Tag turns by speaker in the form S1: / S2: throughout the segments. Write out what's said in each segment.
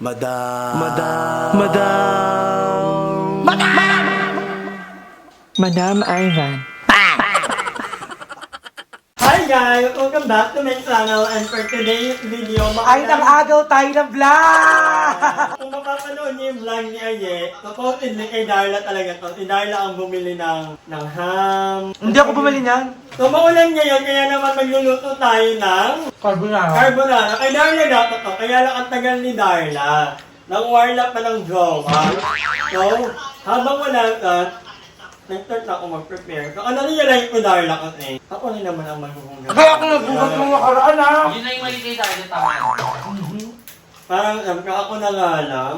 S1: Madam.
S2: Madam. Madam. Madam Ivan.
S3: Hi guys! Welcome back to my channel and for today's video,
S2: Ay, nang agaw tayo ng vlog!
S3: Kung mapapanood niyo yung vlog ni Aye, supposedly kay Darla talaga to. Si Darla ang bumili ng, ng ham.
S2: Hindi ako bumili niyan.
S3: So maulan ngayon, kaya naman magluluto tayo ng
S2: Carbonara.
S3: carbonara. Kay Darla dapat to, kaya lang ang tagal ni Darla. Nang warla pa ng jowa. So, habang wala ka, nag-start na ako mag-prepare. So, ano realize ko Darla kasi? Ako rin naman ang maghuhugas.
S2: Kaya ako nagugat ng nakaraan ah.
S4: Yun na yung maligay tayo, tama.
S3: Parang sabi ko, ako na nga lang.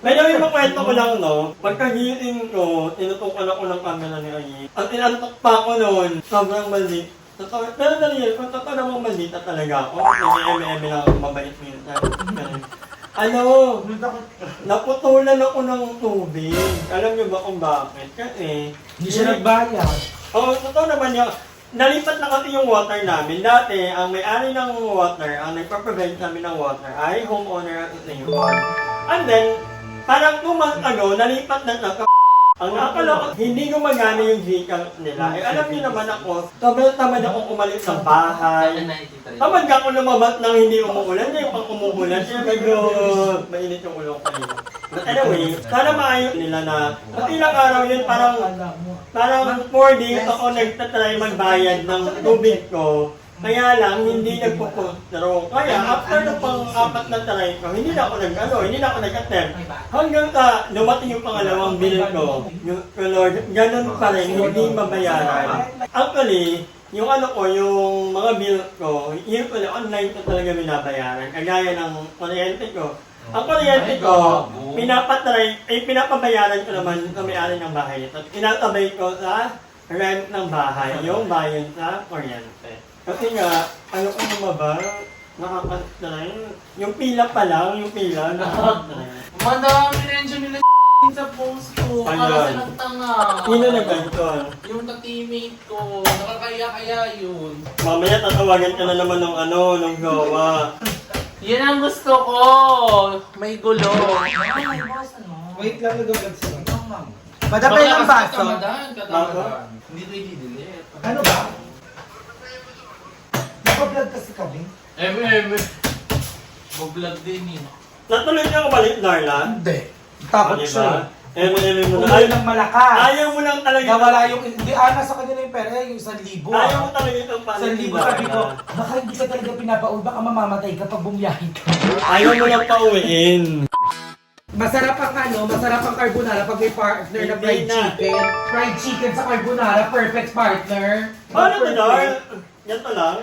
S3: May nawin mo kwento ko lang, no? Pagkagising ko, tinutukan ako ng camera ni Ayi. At inantok pa ako noon, sobrang mali. Totoo, pero Daniel, kung totoo namang malita talaga ako, nag-eme-eme lang ako mabait minsan. Ano, naputulan ako ng tubig. Alam niyo ba kung bakit? Kasi,
S2: Hindi siya nagbayad.
S3: Oo, oh, totoo naman yun. Nalipat na kasi yung water namin. Dati, ang may-ari ng water, ang nagpa-provide sa amin ng water, ay homeowner na yun. And then, parang months ago, nalipat na na ang nakakaloka, hindi gumagana yung Gcash nila. Eh, alam niyo naman ako, sobrang tamad ako umalis ng bahay. Tamad ka ako lumabas nang hindi umuulan, yung pang umuulan, kaya medyo mainit yung ulo ko kanina. But anyway, sana maayos nila na, at ilang araw yun, parang Parang 4 days ako nagtatry magbayad ng tubig ko. Kaya lang, hindi nagpo-post through. Kaya, after ng pang-apat na try ko, hindi na ako nag ano, hindi na ako nag-attempt. Hanggang sa dumating yung pangalawang bill ko, yung Lord, ganun pa rin, hindi mabayaran. Actually, yung ano ko, yung mga bill ko, usually online ko talaga binabayaran. Kagaya ng kuryente ko. Ang kuryente ko, pinapatry, ay pinapabayaran ko naman sa may-ari ng bahay nito. Inatabay ko sa rent ng bahay, yung bayan sa kuryente. Kasi nga, ano ko naman ba, nakaka-try. Yung pila pa lang, yung pila, nakaka-try.
S4: Madami rin siya nila sa post ko. Para silang tanga.
S3: Sino na ganito?
S4: Yung ka-teammate ko. Nakakaya-kaya yun.
S3: Mamaya tatawagan ka na naman ng ano, ng gawa.
S4: Yan ang gusto ko. May gulo.
S2: Wait lang, nagugat siya. Madam, may ilang baso?
S4: Katamadan, katamadan. Hindi ito i-delete.
S2: Ano ba? Naka-vlog kasi kami.
S4: Eme, eme. Mag-vlog din yun.
S3: Natuloy niya ako balik, Darla.
S2: Hindi. Takot
S3: Diba?
S2: siya.
S3: Eme, eme mo na.
S2: Umuwi
S3: Ay,
S2: ng malakas.
S3: ayaw mo lang talaga.
S2: Nawala yung, hindi, ana sa kanya na yung pera, yung isang libo. ah.
S3: Ayaw mo talaga itong
S2: Isang
S3: panig
S2: libo, sabi ko, baka hindi ka talaga pinapaul, baka mamamatay ka pag bumiyahin ka.
S3: Ayaw mo lang pauwiin.
S2: Masarap ang ano, masarap ang carbonara pag may partner na fried
S3: Hindi na.
S2: chicken. Fried chicken sa carbonara, perfect partner.
S3: Paano to,
S2: Perfect.
S3: Dar? Ganito lang.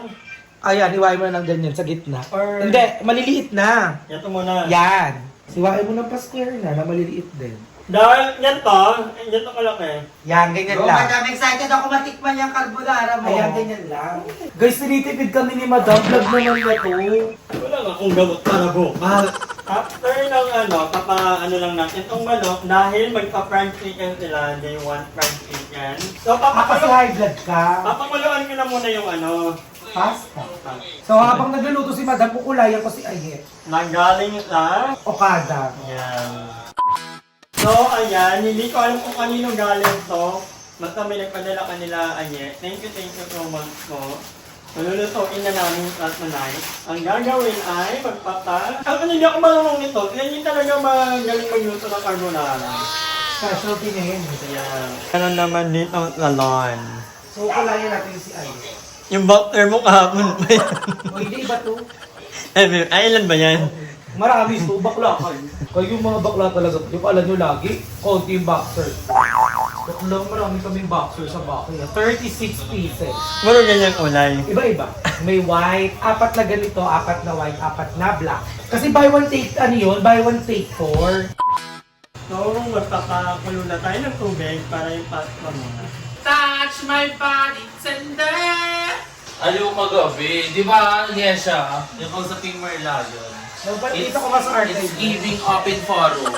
S2: Ayan, hiwain mo na ng ganyan sa gitna.
S3: Or-
S2: Hindi, maliliit na.
S3: Ganito muna.
S2: Yan. Siwain mo ng pa-square na, na maliliit din.
S3: Dar, ganito. Ganito ka lang eh.
S2: Yan, ganyan
S5: Oh,
S2: lang.
S5: madam, excited ako matikman yung carbonara mo.
S2: Ayan, ganyan lang. Guys, tinitipid kami ni Madam. Vlog naman na to.
S3: Wala nga akong gamot para bukas. After ng ano, papa ano lang natin itong manok, dahil magpa-fried chicken sila, they want fried chicken. So,
S2: Ah, kasi
S3: papakulo,
S2: high blood ka.
S3: papakuluan ko na muna yung ano,
S2: Pasta. So, habang nagluluto si Madam, kukulayan ko si Ayet.
S3: nanggaling sa
S2: Okada.
S3: Ayan. So, ayan, hindi ko alam kung kanino galing to. Basta may nagpadala kanila, ayan. Thank you, thank you so much po. Malulutuin na namin sa tonight. Ang gagawin ay magpapa... Ang ano, hindi ako marunong nito. Yan yung talaga magaling magluto ng carbonara.
S2: Specialty na yun.
S3: Ayan. Ano naman dito ang salon.
S2: So, kukulayan natin si Ayet.
S3: Yung butter mo kahapon pa yan.
S2: O, hindi ba to?
S3: Ay, ay, ilan ba yan?
S2: Marami to, bakla kayo. Kayo yung mga bakla talaga. Yung alam nyo lagi, konti yung boxer. Bakla, marami kaming boxer sa ah. 36 pieces.
S3: Muro ganyan kulay.
S2: Iba-iba. May white, apat na ganito, apat na white, apat na black. Kasi buy one take, ano yun? Buy one take four.
S3: So, magpapakulo na tayo ng tubig para yung pasta muna.
S4: Touch my body tender. Aliw kagabi. Di ba, Yesha? Yung pag sa Team Merlion.
S2: Nagpalita ko mas art
S4: It's giving open forum.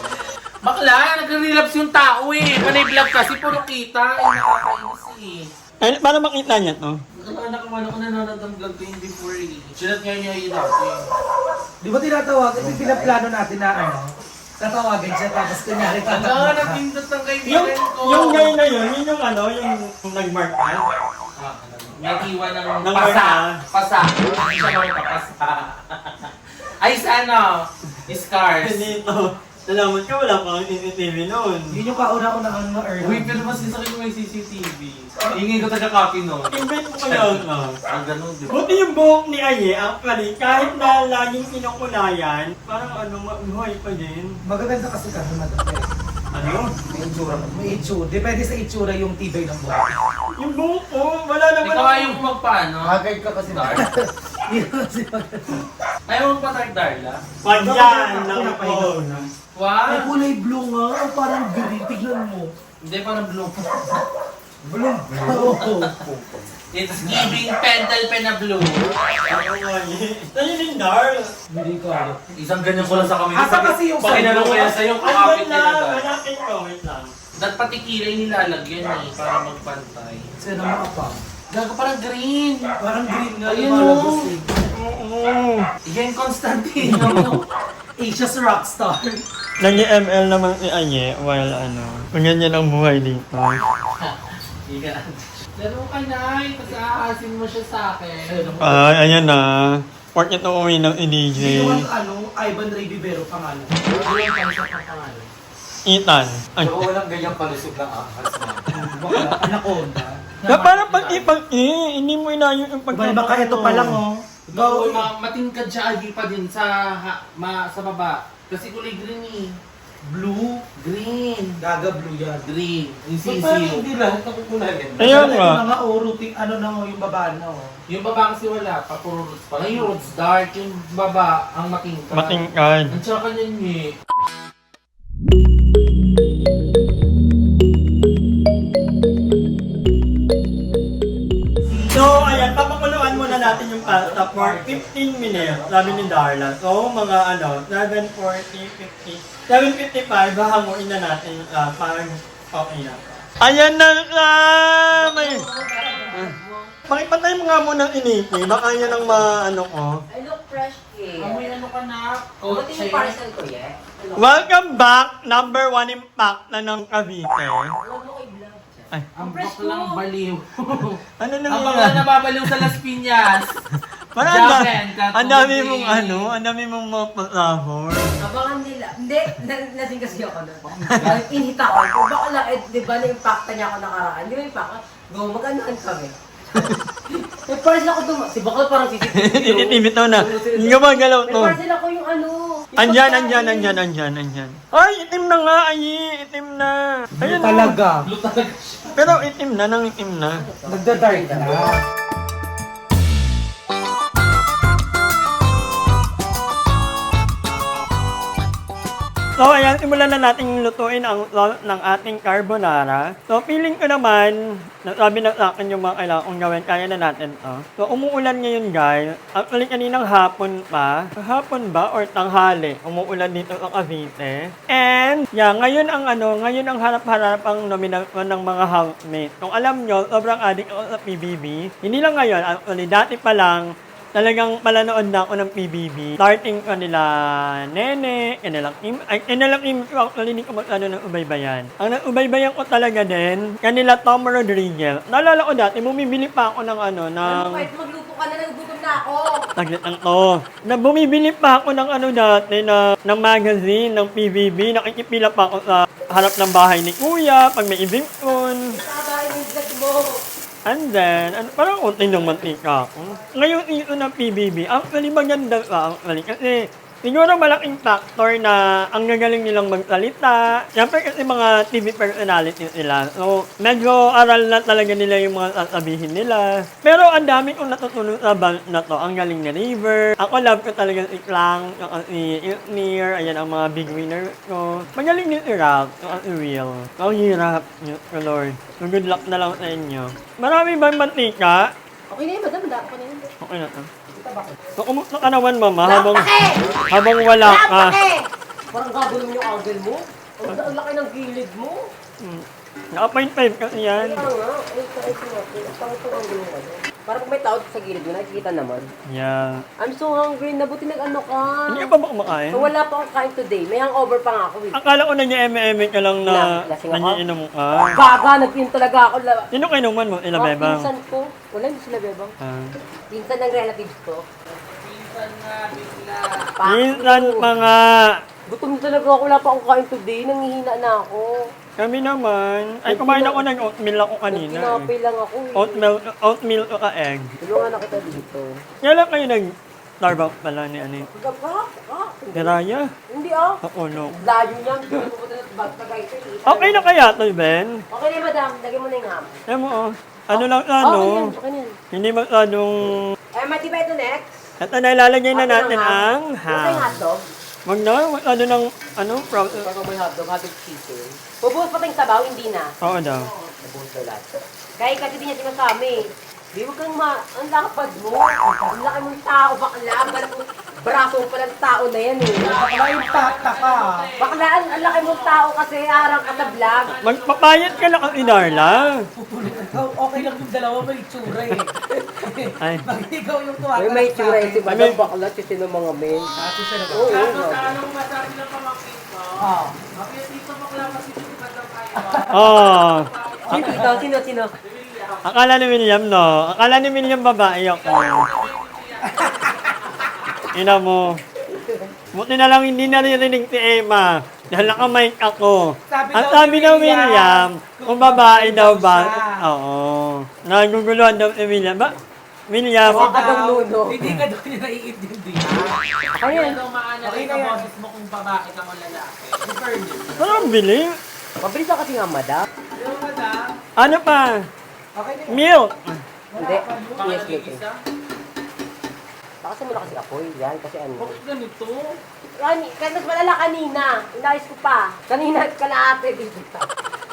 S4: Bakla, nagre-relapse yung tao eh. Panay vlog kasi puro kita. Eh, nakakainis eh.
S3: Ay, para makita niya to.
S4: anak ko, ano ko nanonood ng vlog ko yung before eh. Sinat nga niya yun dati.
S2: Di ba tinatawag? Ito yung pinaplano natin na ano? Tatawagan siya tapos kunyari
S4: Ang nga,
S2: tatakot ka.
S4: napindot ng
S3: Yung,
S4: kaibigan ko.
S3: yung guy na yun, yun yung ano, yung nag-mark out.
S4: Ah, Natiwa ng
S3: Ng
S4: pasa.
S3: wala.
S4: Pasa. Hindi siya makapasa. Ay, sa ano? Scars.
S3: Dito, salamat ka, wala pang CCTV noon.
S2: Yun yung kauna-unang ano, Earl.
S4: Uy, pero mas isa ko may CCTV. Ingin ko taga-copy nun.
S3: Invent mo yun, no?
S4: Ang ganun, di ba?
S3: Buti yung buhok ni Aye, actually, kahit na laging kinukulayan, parang ano, mabuhay pa din.
S2: Magaganda kasi kami madami.
S3: Ano?
S2: May itsura. May itsura. Depende sa itsura yung tibay ng buhay.
S3: Yung buhok ko, wala naman
S4: Ikaw ay yung magpaano?
S5: Agad ka kasi
S4: Dark.
S2: Hindi ko kasi mag-
S4: Ayaw mo pa Darla?
S3: Pag yan, ng phone.
S2: May
S4: Wow!
S2: kulay blue nga. Parang green. Tignan mo.
S4: Hindi, parang blue.
S2: Blue.
S4: It's giving pentel pen na blue.
S3: Ano nga yun? Sa'yo din, Darl.
S2: Hindi ko alam.
S4: Isang ganyan ko lang sa kami.
S2: Asa kasi yung
S4: Pag inanong ko yan sa'yo,
S3: Andun
S4: kakapit
S3: na,
S4: nila
S3: hanapin ko, wait lang.
S4: Dapat pati kilay nilalagyan eh, para magpantay.
S2: Sino mga pa?
S4: Gago parang green.
S2: Parang green nga.
S4: Ayun,
S2: lumalabas
S4: oh.
S2: eh.
S3: Oo.
S4: Yan, Constantino.
S2: Asia's rockstar.
S3: Nag-ML naman si Aye while ano, ganyan ang buhay dito.
S4: Yan. Laro ka na, tapos aasin mo siya sa akin.
S3: Ay, ayan na. Porkit na uwi ng DJ.
S2: Sino ang ano, Ivan Ray Vivero pangalan?
S4: Ilang kansya pang pangalan?
S3: Ethan. Ay.
S5: walang ganyang palusog ng ahas na.
S2: Baka anaconda.
S3: Na parang pag ipag eh, hindi mo inayo yung
S2: Pag baka ito pa lang oh.
S4: Go. ma matingkad siya agi pa din sa ha, ma, sa baba. Kasi kulay green eh.
S2: Blue.
S4: Green.
S2: Gaga blue yan.
S4: Green. Yung
S5: Ba't parang
S4: sisiyo.
S5: hindi lahat nakukunagan?
S3: Ayun
S2: Ito
S3: nga.
S2: na nga oh, routine, ano na oh, yung baba na oh.
S4: Yung baba kasi wala pa, puro roots pa. Yung roots dark, yung baba ang matingkad.
S3: Matingkad.
S4: Ang tsaka niyan eh.
S3: Pasta for 15 minutes, sabi ni Darla. So, mga ano, 7.40, 50, 7.55, hahanguin na natin uh, pag okay na. Ayan na nga! May... Pakipatay mo nga muna ang initi, baka yan ang maano ko.
S1: I look fresh eh.
S4: Amoy ano ka na?
S1: Buti
S4: Coach
S1: yung parcel ko eh. Ano?
S3: Welcome back, number one impact na ng Cavite.
S1: Alam mo.
S3: Ay,
S4: Ang
S1: Fresh
S4: baklang
S1: ko.
S4: baliw.
S3: ano
S4: ang bakla nababaliw sa Las Piñas.
S3: Parang ang da-
S4: Jacket, katulad
S3: ang dami mong ano, ang dami mong mga patahor.
S1: Abangan nila. Hindi, na- nasing kasi ako na. Ang inhita ko. Kung baka lang, eh, di ba na-impacta niya ako nakaraan? Di ba impacta? Go, mag-anuhan kami. May parcel ako duma. Si Bakal parang CCTV.
S3: Tinitimit na na. Hindi ka magalaw
S1: May
S3: to.
S1: parcel ako yung ano.
S3: Andyan, andyan, andyan, andyan, andyan. Ay, itim na nga, ay, itim na. Ayun, oh.
S2: Talaga.
S4: Blue talaga siya.
S3: Pero itim na, nang itim na.
S2: Nagda-dark na.
S3: So, ayan, simulan na natin lutuin ang ng ating carbonara. So, feeling ko naman, nasabi na sa akin yung mga kailangan kong gawin, kaya na natin to. So, umuulan ngayon, guys. Actually, kaninang hapon pa. Hapon ba? Or tanghali? Umuulan dito sa Cavite. And, yeah, ngayon ang ano, ngayon ang harap-harap ang nominasyon ng mga housemates. Kung alam nyo, sobrang addict ako sa PBB. Hindi lang ngayon, actually, dati pa lang, talagang palanood na ako ng PBB. Starting kanila Nene, kanilang im, ay, kanilang im, hindi ko masyado ng ubaybayan. Ang ubaybayan ko talaga din, kanila Tom Rodriguez. Naalala ko dati, bumibili pa ako ng ano, ng...
S1: Ano, kahit ka na, nagugutom na ako.
S3: Taglit lang to. Na bumibili pa ako ng ano dati na ng magazine ng PBB. Nakikipila pa ako sa harap ng bahay ni Kuya pag may event yun.
S1: Nakakain yung vlog mo.
S3: And then, ano, parang unti ng mantika. Ngayon ito ng PBB, actually maganda ka actually. Kasi siguro malaking factor na ang gagaling nilang magsalita. Siyempre kasi mga TV personalities nila. So, medyo aral na talaga nila yung mga sasabihin nila. Pero ang dami kong natutunan sa band na to. Ang galing ni River. Ako love ko talaga si Clang, si Ilnir, ayan ang mga big winner ko. Magaling din si yung si Will. Ang hirap, Diyos ko Lord. So good luck na lang sa inyo. Marami bang mantika?
S1: Okay na yun, madam. Dako ko na yun.
S3: Okay na to. So, kumusta ka naman, mama? Habang,
S1: Lapake!
S3: habang wala ka.
S1: Parang gabo naman yung angle mo. Ang ang laki ng gilid mo.
S3: Hmm. Naka-point five kasi yan.
S1: Kaya nga, ay, ay, ay, ay, ay, ang angle mo. Para pag may tao sa gilid mo, nakikita naman.
S3: Yeah.
S1: I'm so hungry. Nabuti nag-ano ka.
S3: Hindi ka pa ba kumakain?
S1: So, wala pa akong kain today. May hangover pa nga ako. Eh.
S3: Akala ko na niya eme-eme ka lang na
S1: Na- lasing ako?
S3: nanyiinom ka.
S1: Gaga, nag-in talaga ako. La-
S3: Sino kainuman mo? Ila
S1: Ah,
S3: bebang?
S1: Pinsan ko. Wala, hindi sila bebang.
S3: Ah.
S1: Pinsan ng relatives ko.
S3: Minsan mga...
S1: Gutom talaga ako. Wala pa akong kain today. Nangihina na ako.
S3: Kami naman. Ay, kumain ako ng oatmeal ako kanina.
S1: Kinapay lang ako. Eh.
S3: Oatmeal, oatmeal o ka egg.
S1: Tulungan na kita dito.
S3: Kaya lang kayo nag Starbucks pala ni ano yung
S1: Gaga? Ah,
S3: Deraya.
S1: hindi ah.
S3: Ako no.
S1: Layo niya. Hindi ko pupunta bag tagay.
S3: Okay na kaya to, Ben?
S1: Okay na, madam. Lagyan mo na yung ham.
S3: Alam mo, oh. Ano lang,
S1: Okay
S3: ano?
S1: yan. Okay na yan.
S3: Hindi masyadong...
S1: Eh, mati ba ito next?
S3: Ito na, ilalagay na
S1: Okay
S3: natin
S1: ham.
S3: ang
S1: Ano yung
S3: ham.
S1: hotdog?
S3: Wag na, ano ng, ano, proud.
S1: Pag may hotdog, hotdog chicken. Bubuhos pa tayong sabaw, hindi na.
S3: Oo daw.
S1: Nabuhos na lahat. Kaya kasi di niya sinasami. Di huwag kang ma... Ang lakad mo. Ang laki mong tao, bakla. Parang braso pa ng tao na yan eh.
S2: Bakla yung tata ka.
S1: Bakla, ang, ang laki mong tao kasi arang ka sa vlog.
S3: Magpapayat ka lang ang inarla.
S2: Ikaw, okay lang yung dalawa, may itsura eh.
S3: Ay.
S2: Pag ikaw yung
S1: Ay,
S2: tuwatalag
S1: may tsura eh, si
S3: may-
S1: Madam Bakla, si sino mga men.
S2: Ate siya na?
S1: Oo,
S4: Ano
S1: oo.
S4: sa anong masabi ng pamangkin ko?
S2: Ah.
S4: Mafia dito bakla kasi dito ba daw kayo?
S3: Oh.
S1: Sino ikaw? Sino, sino?
S3: Akala ni William, no? Akala ni William babae ako. Ina mo. Buti na lang hindi naririnig si Emma. Dahil nakamike ako.
S2: Sabi
S3: At sabi
S2: ni
S3: daw
S2: William,
S3: William, kung babae daw ba? Oo. Naguguluhan daw si William. Ba? William,
S1: Baka daw nuno.
S2: Hindi ka daw niya naiintindi.
S1: Ano yan?
S4: Ano maana
S2: Okay na yan.
S4: boses mo kung babae ka o lalaki? Prefer niyo.
S3: parang bili.
S1: Mabilis ako kasi nga, madam.
S2: Yung madam,
S3: Ano pa?
S2: okay na.
S3: Milk.
S1: Hindi. Yes,
S4: Pangalagay
S1: yes, Bakasan mo na kasi apoy. Yan, kasi ano.
S4: Bakit ganito?
S1: Kani, kasi mas malala kanina. Inayos ko pa. Kanina kalahati dito.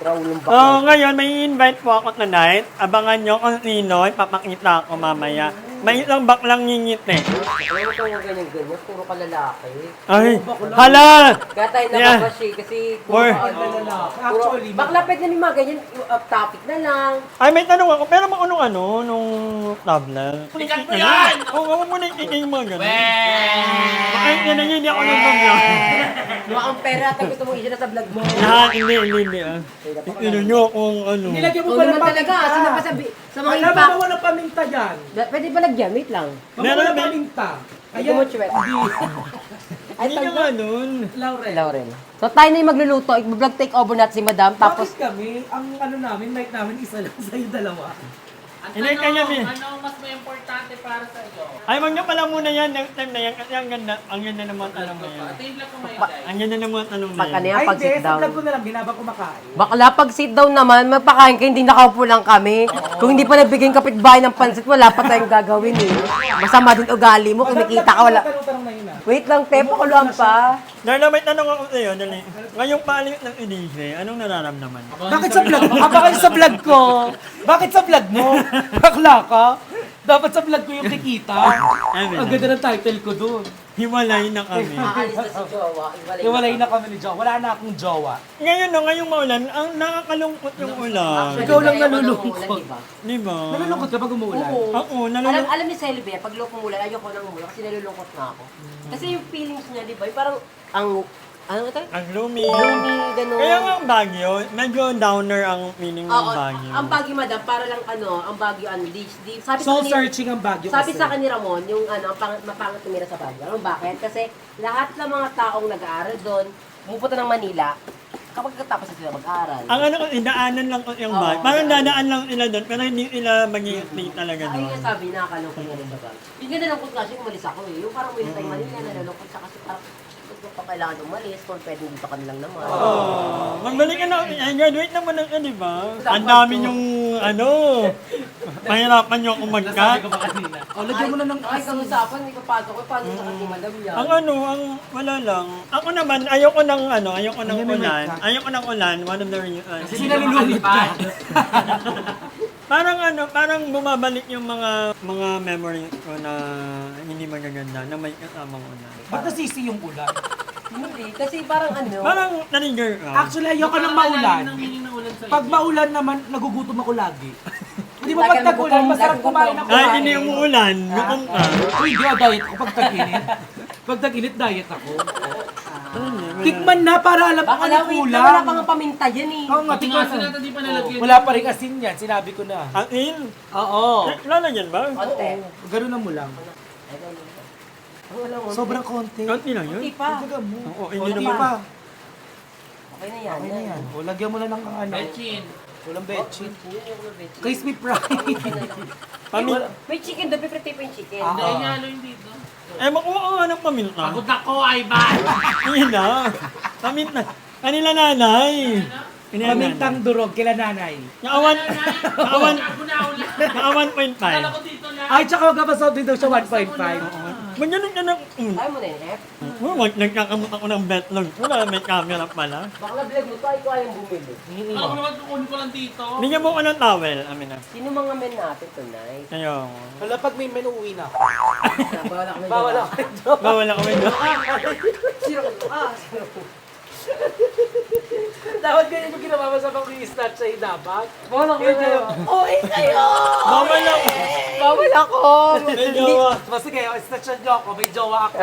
S1: Pero ulong
S3: So,
S1: bakla.
S3: ngayon, may invite po ako tonight. Abangan nyo kung sino. Ipapakita ako mamaya. May isang baklang ngingit eh.
S1: Alam mo kung ganyan-ganyan, puro ka lalaki.
S3: Ay, hala!
S1: Kaya tayo
S3: Yeah.
S1: nababashi kasi
S3: Or-
S1: puro ano,
S2: lalaki.
S1: puro,
S2: Actually,
S1: bakla pwede naman mga ganyan, uh, topic na lang.
S3: Ay, may tanong ako. Pero maunong ano, nung tablet.
S4: Sikat mo yan!
S3: Oo, oh, mo na yung mga ganun. Ay, yan na hindi ako nang bangya.
S1: Mukhang pera, tayo gusto mong isa na sa vlog mo.
S3: Lahat, hindi, hindi, hindi. ah. Nyo kung ano.
S2: nilagyan mo
S1: Ikaw
S2: pa ng
S1: naman talaga, sino pa sabi, sa mga
S2: Alam mo
S1: impact.
S2: ba walang paminta dyan?
S1: Da- Pwede ba lagyan? Wait lang.
S2: Wala
S3: Meron,
S2: walang
S3: may-
S2: paminta.
S1: Hindi mo chewet.
S2: Hindi.
S1: Ay,
S3: Hindi
S1: tawag
S3: nga nun.
S2: Laurel.
S1: Lauren. So tayo na yung magluluto, i-vlog take over natin si Madam, tapos
S2: Tapos kami, ang ano namin, mic namin, isa lang sa'yo dalawa.
S4: Ang
S3: Hindi, kanya,
S4: tanong,
S3: Mi.
S4: ano mas may importante para sa iyo?
S3: Ay, wag nyo pala muna yan. Next time na yan. Kasi ang ganda. Ang ganda naman tanong na yan.
S4: At yung vlog ko may
S3: Ang ganda naman tanong na
S1: pag ano
S3: yan.
S1: yan,
S2: Ay,
S1: pag
S2: hindi,
S1: sit
S2: sa
S1: down.
S2: vlog ko na lang, binabang kumakain.
S1: Bakla, pag sit down naman, magpakain ka, hindi nakaupo lang kami. Kung hindi pa nabigyan kapitbahay ng pansit, wala pa tayong gagawin eh. Masama din ugali mo, kumikita ka, wala.
S2: Tanong-tanong na yun ah.
S1: Wait lang, te, pakuluan pa.
S3: Darla, may tanong ako sa'yo. Dali. Ngayong palit ng Elise, anong nararamdaman?
S2: Bakit sa vlog? Ah, bakit sa vlog ko? Bakit sa vlog mo? Bakla ka? Dapat sa vlog ko yung kikita. Ang ganda ng title ko doon.
S3: Hiwalay na kami.
S1: Aalis na si Jowa,
S2: Iwalay na kami ni Jowa. Wala na akong jowa.
S3: Ngayon, no, ngayong maulan, ang nakakalungkot yung ulan.
S2: Ikaw lang nalulungkot.
S3: Di ba?
S2: Nalulungkot ka pag umuulan.
S1: Oo. Alam,
S3: nalulungkot.
S1: alam ni Selby, pag loko umulan, ayoko nang umulan kasi nalulungkot na ako. Kasi yung feelings niya, di ba, yung parang, ang, ano ito?
S3: Ang gloomy.
S1: Gloomy, gano'n.
S3: Kaya nga ang Baguio, medyo downer ang meaning ng
S1: Oo,
S3: Baguio.
S1: ang Baguio, madam, para lang ano, ang Baguio, ano, di, di, sabi
S2: Soul
S1: sa kanila-
S2: searching ang Baguio
S1: Sabi
S2: kasi.
S1: sa akin ni Ramon, yung ano, ang pang, mapangit tumira sa Baguio. Ano bakit? Kasi lahat ng mga taong nag-aaral doon, pumupunta ng Manila, kapag katapos na sila mag-aaral.
S3: Ang ano ko, idaanan lang yung
S1: Oo,
S3: Baguio. Parang
S1: daanan.
S3: dadaan lang sila doon, pero hindi sila mag-i-stay talaga
S1: Ay,
S3: doon.
S1: yung sabi, nakakalungkot nga rin sa Baguio. Yung ganda ng kasi umalis ako eh. Yung parang umalis tayo Manila, nalulungkot siya kasi parang pa kailangan umalis, kung pwede dito ka na lang naman.
S3: Oh, magbalik ka na. Ay, graduate naman na ka, di ba? Ang dami yung, ano, mahirapan nyo akong mag-cut.
S2: Oh, lagyan mo na ng
S1: Ay, kamusapan, hindi ko pato ko. Paano sa kasi madam yan?
S3: Ang ano, ang wala lang. Ako naman, ayoko ng ano, ayoko ng ulan.
S2: ka.
S3: Ayoko ng ulan, one of the reasons.
S2: Kasi nalulungkot ka.
S3: Parang ano, parang bumabalik yung mga mga memories ko na hindi magaganda, na may kasamang ulan.
S2: Ba't nasisi yung ulan?
S1: Hindi, kasi parang ano,
S3: Parang na-trigger ka.
S2: Actually, ayoko ng maulan. Pag maulan naman, nagugutom ako lagi. Hindi Di ba pag tag-ulan, masarap kumain ako.
S3: Kahit hindi umuulan, gutom ka.
S2: Uy, di ba diet ako pag tag-init? Pag tag-init, diet ako. Tikman na para alam ko
S1: Baka
S2: ano
S1: na, wait
S2: kulang.
S1: lang, wala pang paminta yan eh.
S2: Oo nga, tikman
S4: nga
S2: mo.
S4: sila, di pa nalagyan.
S2: Wala pa rin asin yan, sinabi ko na.
S3: Ang in.
S2: Oo.
S3: Lalagyan ba?
S1: Konti.
S2: Ganun na mo lang.
S1: Wala mo.
S2: Sobrang konti.
S3: Konti lang yun.
S1: Konti pa.
S2: Mo.
S3: Oo, hindi
S2: Konti
S3: naman.
S2: pa.
S1: Okay na yan.
S2: Okay na yan. O, lagyan mo na ng ano.
S4: Betchin.
S2: Walang betchin. Crispy fry.
S3: Pamin
S1: May chicken doon, piprito pa yung chicken.
S2: Ah.
S4: Hindi, halo yung dito.
S3: Eh, makuha ka nga ng paminta.
S4: Pagod ako, ay ba?
S3: Ayun na. Paminta. Kanila nanay. Kanila nanay.
S2: Pamintang durog kila nanay.
S3: Naawan. Naawan.
S4: Ako na ulan.
S3: Naawan
S4: Akala
S3: 1.5.
S4: ko dito lang.
S2: Ay, tsaka magkapasod din daw siya 1.5.
S3: Magano'n ka ng... Mm.
S1: Ayaw mo na yung F.
S3: Oh, wag nagkakamot ako ng betlog. Wala, may camera pala.
S1: Baka vlog mo to, ay ko ayong bumili.
S4: Alam ko naman kukunin ko lang dito.
S3: Bigyan mo ko ng towel, amin na.
S1: Sino mga men natin tonight?
S3: Kayo.
S2: Wala pag may menu uwi na.
S1: Bawal ako na
S2: Bawal ako.
S3: Bawal ako medyo.
S1: Sino ka? Ah, sino ka?
S2: Dapat ganyan yung ginawa mo sa pag i-snatch sa dapat.
S1: Bawal ako na. Oy, kayo!
S3: Bawal ako.
S1: Bawal ako!
S3: Medyo.
S2: Basta kayo, snatchan niyo ako, may jowa ako.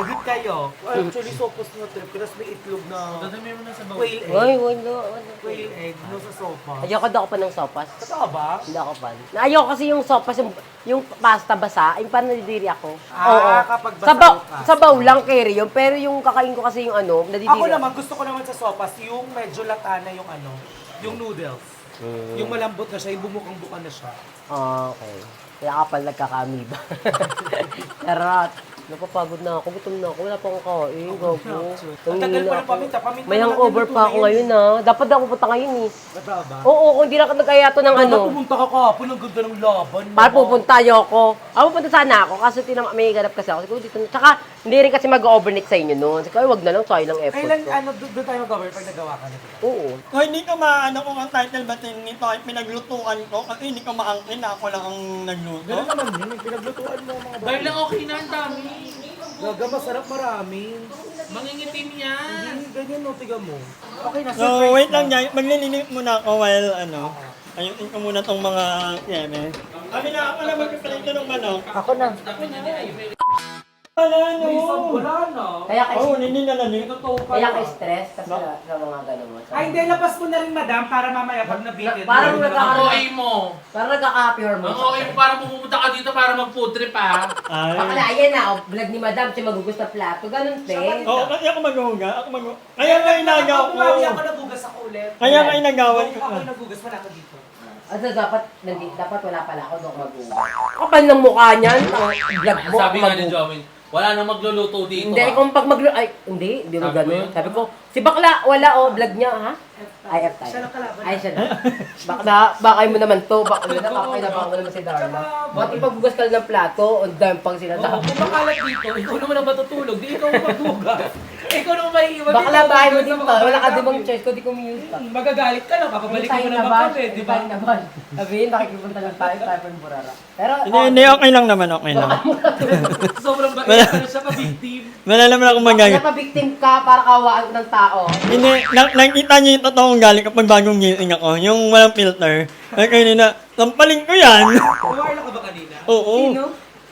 S2: Lagot kayo. Actually, sopos na trip. Kasi may itlog na
S4: Dadami mo na sa bawal.
S2: quail egg.
S1: Oy, wala. wala.
S2: Quail egg no sa sopa.
S1: Ayoko daw ako pa ng sopas.
S2: Totoo ba?
S1: Hindi ako fan. Ayoko kasi yung sopas, yung, yung pasta basa, yung parang nadidiri ako.
S2: Ah, kapag basa
S1: Sabaw,
S2: yung pasta.
S1: sabaw lang carry yun, pero yung kakain ko kasi yung ano, nadidiri
S2: Ako naman, gusto ko naman sa sopas, yung medyo lata na yung ano, yung noodles. Yung malambot na siya, yung bumukang-buka na siya.
S1: Ah, okay. Kaya ka pala nagkakamiba. Charot. Napapagod na ako, gutom na ako, wala pa akong kain, gago.
S2: Ang tagal pa ng paminta, paminta
S1: May
S2: na
S1: hangover pa ako ngayon na. Dapat ako pupunta ngayon eh.
S2: Ba?
S1: Oo, kung hindi na ako nagkaya to ng
S2: Ano?
S1: ano.
S2: pumunta ka kahapon, ang ganda ng laban. mo.
S1: Para pupunta ayoko. Ako pupunta sana ako kasi tinam may ganap kasi ako. Siguro dito. Tsaka hindi rin kasi mag-overnight sa inyo noon. Sige, wag na lang, sayang lang effort
S2: Kailan,
S1: ko.
S2: ano, doon doon tayo mag-cover pag nagawa ka na?
S1: Oo.
S3: Kung hindi ko maano kung ang title ba nito ay pinaglutuan ko, kasi hindi ko maangkin na ako lang ang nagluto.
S2: Ganun naman yun, yung pinaglutuan mo mga
S4: Dahil lang okay na, ang dami.
S2: Gaga, masarap marami.
S4: Mangingitim yan.
S2: Hindi, ganyan no, tiga mo. Okay na,
S3: So, wait lang guys. Maglilinip muna ako while ano, ayusin ko muna tong mga yeme. Kami na ako na magpipalito ng manok.
S1: Ako na.
S3: Wala no.
S2: Wala na.
S1: Kaya ka,
S3: Oo, hindi na lang.
S2: Totoo pa
S1: kaya
S2: yan.
S1: ka stress kasi sa, sa mga ganun mo.
S2: Ay, hindi, labas mo na rin, madam, para mamaya pag nabitin.
S1: Parang
S4: Ang OA mo.
S1: Parang nagkaka-happy
S4: Ang
S1: hormones.
S4: OA mo, parang pumunta ka dito para mag-food trip ha.
S3: Ay.
S1: ayan na. Oh, vlog ni madam, siya magugusta plato. Ganun, te.
S3: Oo, kasi ako maghuhuga. Ako mag Kaya nga inagaw ko.
S2: Kumami ako nagugas ako ulit.
S3: Kaya nga inagawan ko.
S2: Ako nagugas, wala ka dito.
S1: Ano, dapat, nandi, dapat wala pala ako doon mag-uwi. Kapal ng mukha niyan. Ang vlog mo.
S4: Sabi nga ni Joming, wala nang magluluto dito
S1: Hindi,
S4: ha.
S1: kung pag mag... Ay, hindi, hindi mo
S4: Sabi mo
S1: ganun.
S4: yun?
S1: Sabi ko, si Bakla, wala oh, vlog niya, ha? Ay, F tayo.
S2: Siya lang kalaban.
S1: Ay, siya na. Bakla, bakay mo naman to. Bakla na, bakay na, bakay mo naman si Darla. Bakit ipagbugas ka ng plato, on dime pang sila.
S2: Oo, kung makalat dito, ikaw naman ang matutulog, di ikaw ang magbugas. ikaw naman may iwan
S1: Bakla, bahay mo din pa. Wala ka dimang choice ko, di ko muse pa.
S2: Magagalit ka lang, papabalikin mo naman
S1: ba?
S2: kami, di ba?
S1: Tayo naman. Sabihin, nakikipunta lang tayo, tayo yung burara. Pero,
S3: Hindi, hindi, okay lang naman, okay lang.
S2: Sobrang bait siya ka-victim.
S3: Wala naman ako magagawa.
S1: Napabiktim ka para kawaan ng tao.
S3: Hindi, na- nakita niyo yung totoong galing kapag bagong gising ako. Yung walang filter. Kaya kanina, sampaling ko yan.
S2: Kuwarla ka ba kanina?
S3: Oo.
S1: Sino?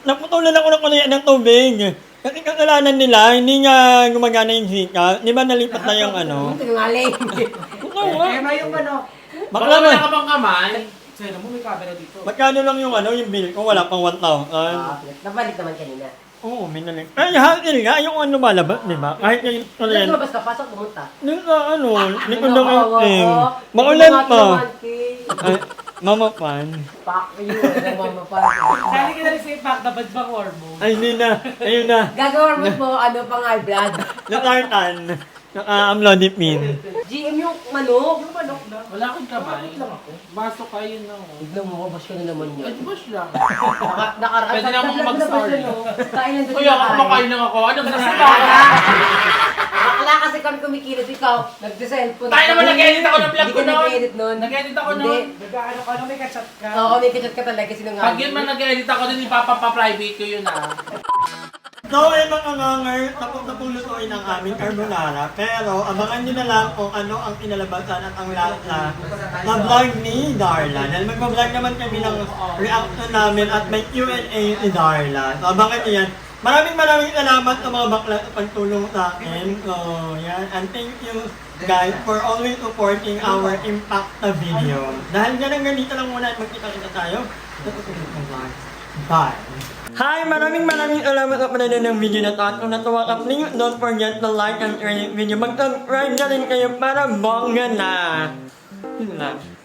S3: Naputulan ako ng kulian ng tubig. Kasi kasalanan nila, hindi nga gumagana yung hika. Di ba nalipat na yung ano?
S1: Sinungaling.
S3: Oo nga.
S2: Eh, may yung ano.
S4: Baka
S3: Bakla
S4: wala ka bang kamay.
S2: Sino mo, may camera dito.
S3: Magkano lang yung ano, yung bill ko? Wala pang 1,000.
S1: Ah, Nabalik naman kanina.
S3: Oo, may naling. Ay, hasil nga, yung ano malabas, di ba? Kahit yung
S1: Ano
S3: kulian.
S1: lumabas ka? Pasok pumunta.
S3: Nung sa ano, likod ng itim. Maulan pa. Ay, mama pan.
S1: Fuck you. Mama pa.
S2: Sali ka na rin sa impact bad bang hormone.
S3: Ay, hindi na. Ayun na.
S1: Gagawa mo ano pang high blood.
S3: Nakartan. Naka-amlodipine.
S1: GM yung manok.
S2: Yung manok na.
S4: Wala akong kamay. Baso kayo na oh.
S1: Biglang mo, bash ka na naman yun.
S4: bash lang.
S1: Naka- Nakaraan.
S4: Pwede na akong mag-story.
S1: Kain lang doon
S4: Kuya, ako kumakain lang ako. Ano ba sa
S1: Bakla kasi kami kumikilos ikaw. Nagde-cellphone.
S4: Tayo naman nag-edit ako ng vlog
S1: Hindi
S4: ko
S1: ka
S4: noon.
S1: nag-edit noon.
S4: Nag-edit ako
S1: Hindi.
S4: noon.
S2: Nag-ano ka, ano, may kachat ka.
S1: Oo, may kachat ka talaga. Sinungaling.
S4: Pag yun man nag-edit ako din, ipapapa-private ko yun ah.
S3: So, eh mga ngangers, tapos na pong lutuin ang aming carbonara. Pero, abangan nyo na lang kung ano ang inalabasan at ang lasa na vlog ni Darla. Dahil mag-vlog naman kami ng reaction namin at may Q&A ni Darla. So, abangan nyo yan. Maraming maraming salamat sa mga bakla sa pagtulong sa akin. So, yan. And thank you guys for always supporting our impact na video. Dahil yan ang ganito lang muna at magkita-kita tayo. na. Bye! Hi! Maraming maraming salamat sa panonood ng video na to. At kung natuwa ka, please don't forget to like and share this video. Mag-subscribe na rin kayo para bongga na. Yun lang.